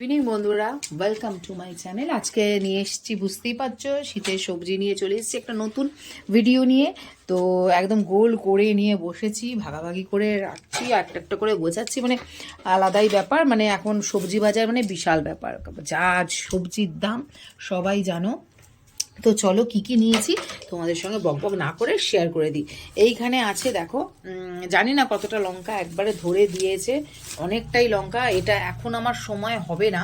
Evening বন্ধুরা। Welcome to my channel আজকে নিয়ে এসেছি, বুঝতেই পারছ, শীতের সবজি নিয়ে চলে এসেছি একটা নতুন ভিডিও নিয়ে। তো একদম গোল করে নিয়ে বসেছি, ভাগাভাগি করে রাখছি একটা একটা করে বোঝাচ্ছি মানে আলাদাই ব্যাপার মানে এখন সবজি বাজার মানে বিশাল ব্যাপার। যা সবজির দাম, সবাই জানো। তো চলো কি কি নিয়েছি তোমাদের সঙ্গে বকবক না করে শেয়ার করে দিই। এইখানে আছে দেখো জানি না কতটা লঙ্কা একবারে ধরে দিয়েছে, অনেকটাই লঙ্কা, এটা এখন আমার সময় হবে না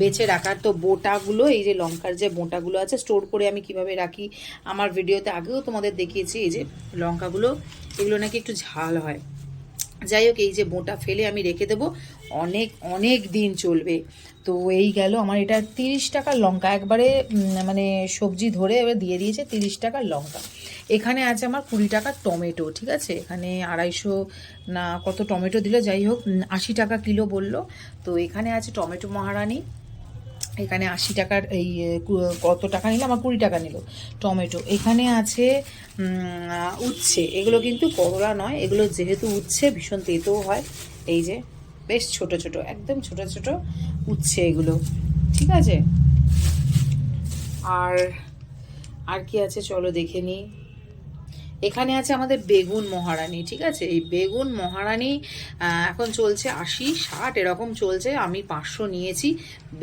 বেছে রাখার। তো বোটাগুলো, এই যে লঙ্কার যে বোটাগুলো আছে স্টোর করে আমি কীভাবে রাখি আমার ভিডিওতে আগেও তোমাদের দেখিয়েছি, এই যে লঙ্কাগুলো, এগুলো নাকি একটু ঝাল হয়। যাই হোক, এই যে বোঁটা ফেলে আমি রেখে দেবো। অনেক অনেক দিন চলবে। তো এই গেল আমার, এটা তিরিশ টাকার লঙ্কা। একবারে মানে সবজি ধরে এবার দিয়ে দিয়েছে তিরিশ টাকার লঙ্কা। এখানে আছে আমার কুড়ি টাকার টমেটো, ঠিক আছে? এখানে আড়াইশো না কত টমেটো দিল, যাই হোক আশি টাকা কিলো বলল। তো এখানে আছে টমেটো মহারানি। এখানে আশি টাকার এই কত টাকা নিল? আমার কুড়ি টাকা নিল। টমেটো। এখানে আছে উচ্ছে। এগুলো কিন্তু করলা নয়। এগুলো যেহেতু উচ্ছে, ভীষণ তেতো হয়। এই যে, বেশ ছোট ছোট, একদম ছোট ছোট উচ্ছে এগুলো। ঠিক আছে? আর আর কি আছে? চলো দেখে নিই। এখানে আছে আমাদের বেগুন মহারানী, ঠিক আছে? এই বেগুন মহারানী এখন চলছে আশি ষাট, এরকম চলছে। আমি পাঁচশো নিয়েছি।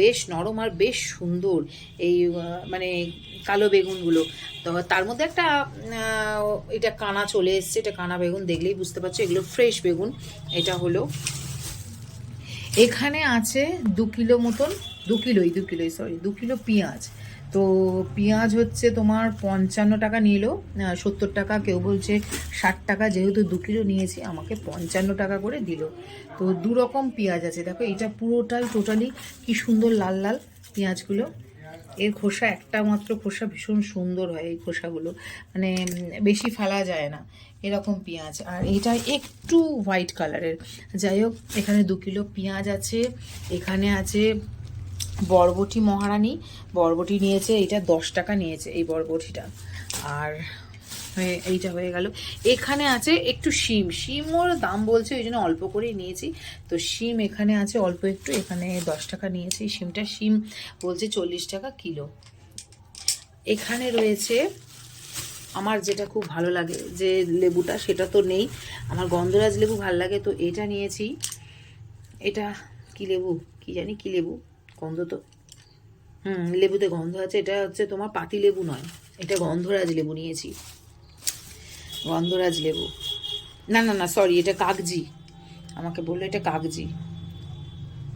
বেশ নরম আর বেশ সুন্দর এই মানে কালো বেগুনগুলো। তো তার মধ্যে একটা এটা কানা চলে এসছে। এটা কানা বেগুন, দেখলেই বুঝতে পারছ। এগুলো ফ্রেশ বেগুন। এটা হলো এখানে আছে দু কিলো মতন, দু কিলোই দু কিলোই সরি দু কিলো পেঁয়াজ। তো পেঁয়াজ হচ্ছে তোমার পঞ্চান্ন টাকা নিল সত্তর টাকা, কেউ বলছে ষাট টাকা, যেহেতু দু কিলো নিয়েছি, আমাকে পঞ্চান্ন টাকা করে দিল। তো দু রকম পেঁয়াজ আছে, দেখো এটা পুরোটাই টোটালি কি সুন্দর লাল লাল পেঁয়াজগুলো। এর খোসা একটা মাত্র খোসা ভীষণ সুন্দর হয় এই খোসাগুলো মানে বেশি ফেলা যায় না, এরকম পেঁয়াজ। আর এটা একটু হোয়াইট কালারের যাই হোক, এখানে দু কিলো পেঁয়াজ আছে, এখানে আছে বরবটি মহারানী, বরবটি নিয়েছে এটা দশ টাকা নিয়েছে এই বরবটিটা। আর এইটা হয়ে গেল। এখানে আছে একটু শিম। শিমও দাম বলছে, ওই জন্য অল্প করেই নিয়েছি। তো শিম এখানে আছে, অল্প একটু, এখানে দশ টাকা নিয়েছি। শিমটা, শিম বলছে চল্লিশ টাকা কিলো। এখানে রয়েছে, আমার যেটা খুব ভালো লাগে যে লেবুটা, সেটা তো নেই। আমার গন্ধরাজ লেবু ভালো লাগে, তো এটা নিয়েছি। এটা কি লেবু? কি জানি, কি লেবু? গন্ধ তো। হুম, লেবুতে গন্ধ আছে, এটা হচ্ছে তোমার পাতি লেবু নয়, এটা গন্ধরাজ লেবু নিয়েছি। গন্ধরাজ লেবু। না না না সরি এটা কাগজি। আমাকে বলল এটা কাগজি।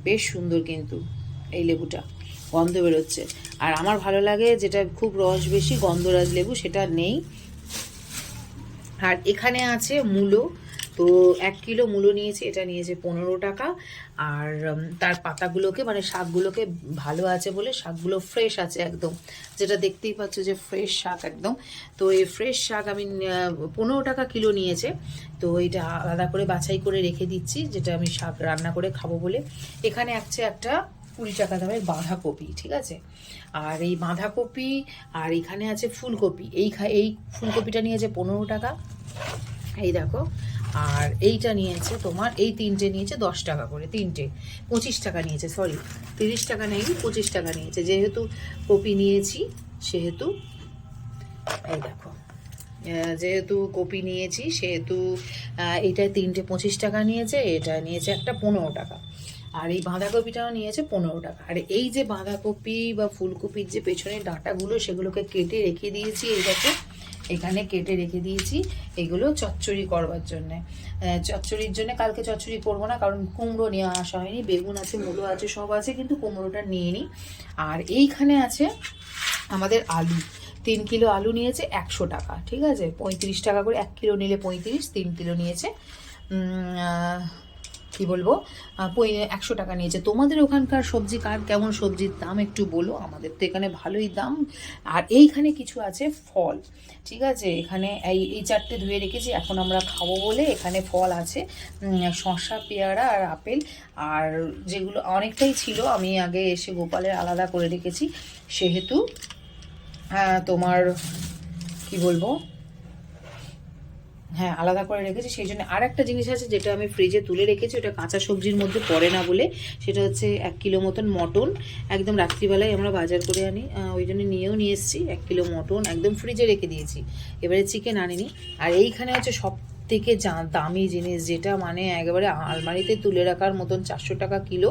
বেশ সুন্দর কিন্তু এই লেবুটা, গন্ধ বেরোচ্ছে। আর আমার ভালো লাগে যেটা খুব রস বেশি, গন্ধরাজ লেবু, সেটা নেই। আর এখানে আছে মূলো তো এক কিলো মূলো নিয়েছে, এটা নিয়েছে পনেরো টাকা। আর তার পাতাগুলোকে মানে শাকগুলোকে ভালো আছে বলে, শাকগুলো ফ্রেশ আছে একদম। যেটা দেখতেই পাচ্ছ যে ফ্রেশ শাক একদম। তো এই ফ্রেশ শাক আমি পনেরো টাকা কিলো নিয়েছে। তো এটা আলাদা করে বাছাই করে রেখে দিচ্ছি, যেটা আমি শাক রান্না করে খাব বলে। এখানে আছে একটা কুড়ি টাকা দামের বাঁধাকপি, ঠিক আছে? আর এই বাঁধাকপি, আর এখানে আছে ফুলকপি। এই এই ফুলকপিটা নিয়েছে পনেরো টাকা। এই দেখো আর এইটা নিয়েছে তোমার, এই তিনটে নিয়েছে দশ টাকা করে, তিনটে। পঁচিশ টাকা নিয়েছে সরি তিরিশ টাকা নেই, পঁচিশ টাকা নিয়েছে। যেহেতু কপি নিয়েছি, সেহেতু, এই দেখো যেহেতু কপি নিয়েছি, সেহেতু এইটা তিনটে পঁচিশ টাকা নিয়েছে, এটা নিয়েছে একটা পনেরো টাকা। আর এই বাঁধাকপিটাও নিয়েছে পনেরো টাকা। আর এই যে বাঁধাকপি বা ফুলকপির যে পেছনের ডাঁটাগুলো, সেগুলোকে কেটে রেখে দিয়েছি এই দেখো এখানে কেটে রেখে দিয়েছি এগুলো চচ্চড়ি করবার জন্যে। চচ্চড়ির জন্য কালকে চচ্চড়ি করব না, কারণ কুমড়ো নিয়ে আসা হয়নি, বেগুন আছে, মূলো আছে, সব আছে, কিন্তু কুমড়োটা নিয়ে নিই আর এইখানে আছে আমাদের আলু, তিন কিলো আলু নিয়েছে একশো টাকা, ঠিক আছে? পঁয়ত্রিশ টাকা করে, এক কিলো নিলে পঁয়ত্রিশ, তিন কিলো নিয়েছে। কি বলব? একশো টাকা নিয়েছে। তোমাদের ওখানকার সবজি কার? কেমন সবজির দাম একটু বলো? আমাদের তো এখানে ভালোই দাম। আর এইখানে কিছু আছে ফল, ঠিক আছে? এখানে এই এই চারটে ধুয়ে রেখেছি। এখন আমরা খাব বলে এখানে ফল আছে। শসা, পেয়ারা আর আপেল। আর যেগুলো অনেকটাই ছিল, আমি আগে এসে গোপালের আলাদা করে রেখেছি। সেহেতু তোমার, কি বলব? হ্যাঁ আলাদা করে রেখেছি। সেই জন্য আর একটা জিনিস আছে যেটা আমি ফ্রিজে তুলে রেখেছি। ওটা কাঁচা সবজির মধ্যে পড়ে না বলে। সেটা হচ্ছে এক কিলো মতন মটন। একদম রাত্রিবেলায় আমরা বাজার করে আনি। ওই জন্য নিয়েও নিয়ে এসেছি। এক কিলো মটন একদম ফ্রিজে রেখে দিয়েছি। এবারে চিকেন আনিনি। আর এইখানে হচ্ছে সব থেকে দামি জিনিস যেটা মানে একেবারে আলমারিতে তুলে রাখার মতন চারশো টাকা কিলো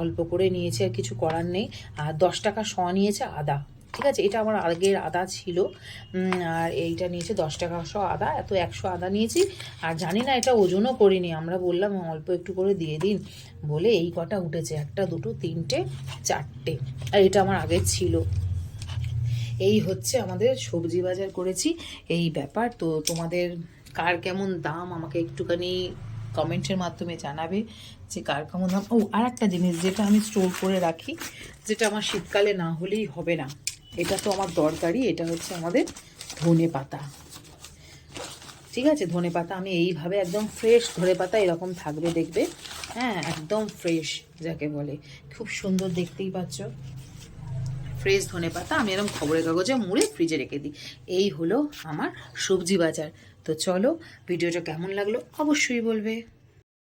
অল্প করে নিয়েছে আর কিছু করার নেই। আর দশ টাকা শ নিয়েছে আদা। ঠিক আছে, এটা আমার আগের আদা ছিল। আর এইটা নিয়েছে দশ টাকা শ আদা, এত একশো আদা নিয়েছি। আর জানি না এটা ওজনও করিনি, আমরা বললাম অল্প একটু করে দিয়ে দিন বলে এই কটা উঠেছে, একটা, দুটো, তিনটে, চারটে। আর এটা আমার আগের ছিল। এই হচ্ছে আমাদের সবজি বাজার করেছি, এই ব্যাপার। তো তোমাদের কার কেমন দাম আমাকে একটুখানি কমেন্টের মাধ্যমে জানাবে যে কার কেমন দাম। ও, আর একটা জিনিস যেটা আমি স্টোর করে রাখি, যেটা আমার শীতকালে না হলেই হবে না। এটা তো আমার দরকারি এটা হচ্ছে আমাদের ধনে পাতা। ঠিক আছে, ধনে পাতা আমি এইভাবে একদম ফ্রেশ ধনে পাতা এরকম থাকবে দেখবে। হ্যাঁ একদম ফ্রেশ যাকে বলে। খুব সুন্দর দেখতেই পাচ্ছ। ফ্রেশ ধনে পাতা আমি এরকম খবরের কাগজে মুড়ে ফ্রিজে রেখে দিই। এই হলো আমার সবজি বাজার। তো চলো, ভিডিওটা কেমন লাগল অবশ্যই বলবে।